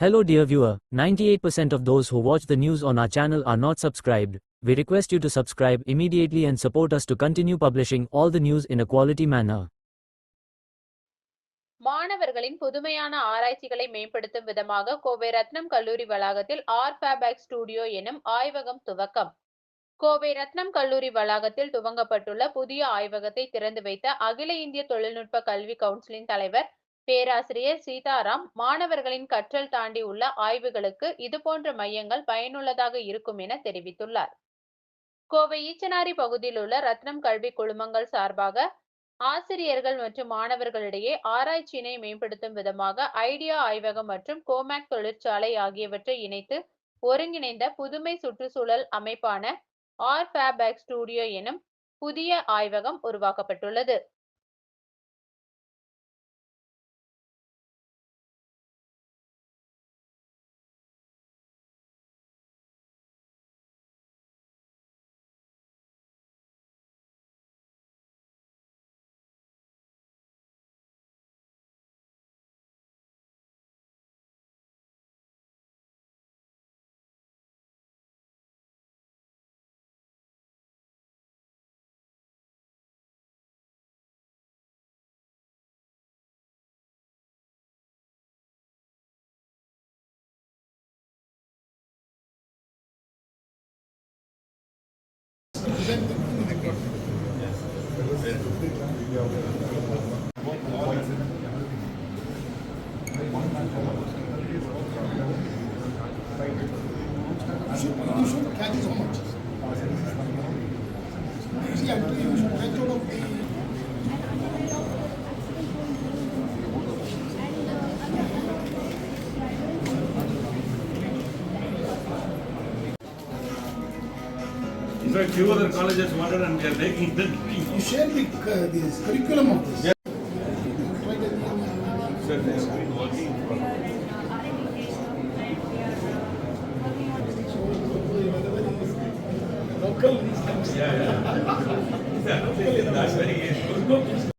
Hello dear viewer, 98% of those who watch the news on our channel are not subscribed. We request you to subscribe immediately and support us to continue publishing all the news in a quality manner. மாணவர்களின் புதுமையான ஆராய்ச்சிகளை மேம்படுத்தும் விதமாக கோவை ரத்னம் கல்லூரி வளாகத்தில் R ஃபேபேக் studio எனும் ஆய்வகம் துவக்கம் கோவை ரத்னம் கல்லூரி வளாகத்தில் துவங்கப்பட்டுள்ள புதிய ஆய்வகத்தை திறந்து வைத்த அகில இந்திய தொழில்நுட்ப கல்வி கவுன்சிலின் தலைவர் பேராசிரியர் சீதாராம் மாணவர்களின் கற்றல் தாண்டி உள்ள ஆய்வுகளுக்கு இதுபோன்ற மையங்கள் பயனுள்ளதாக இருக்கும் என தெரிவித்துள்ளார். கோவை ஈச்சனாரி பகுதியில் உள்ள ரத்னம் கல்வி குழுமங்கள் சார்பாக ஆசிரியர்கள் மற்றும் மாணவர்களிடையே ஆராய்ச்சியினை மேம்படுத்தும் விதமாக ஐடியா ஆய்வகம் மற்றும் கோமேக் தொழிற்சாலை ஆகியவற்றை இணைத்து ஒருங்கிணைந்த புதுமை சுற்றுச்சூழல் அமைப்பான ஆர் ஃபேபேக் ஸ்டுடியோ எனும் புதிய ஆய்வகம் உருவாக்கப்பட்டுள்ளது. Yeah, you In fact, few other colleges wanted and they are taking that. You share the, uh, this curriculum of this. Sir, they have been working for. Local, these things. Yeah, yeah. That's very good.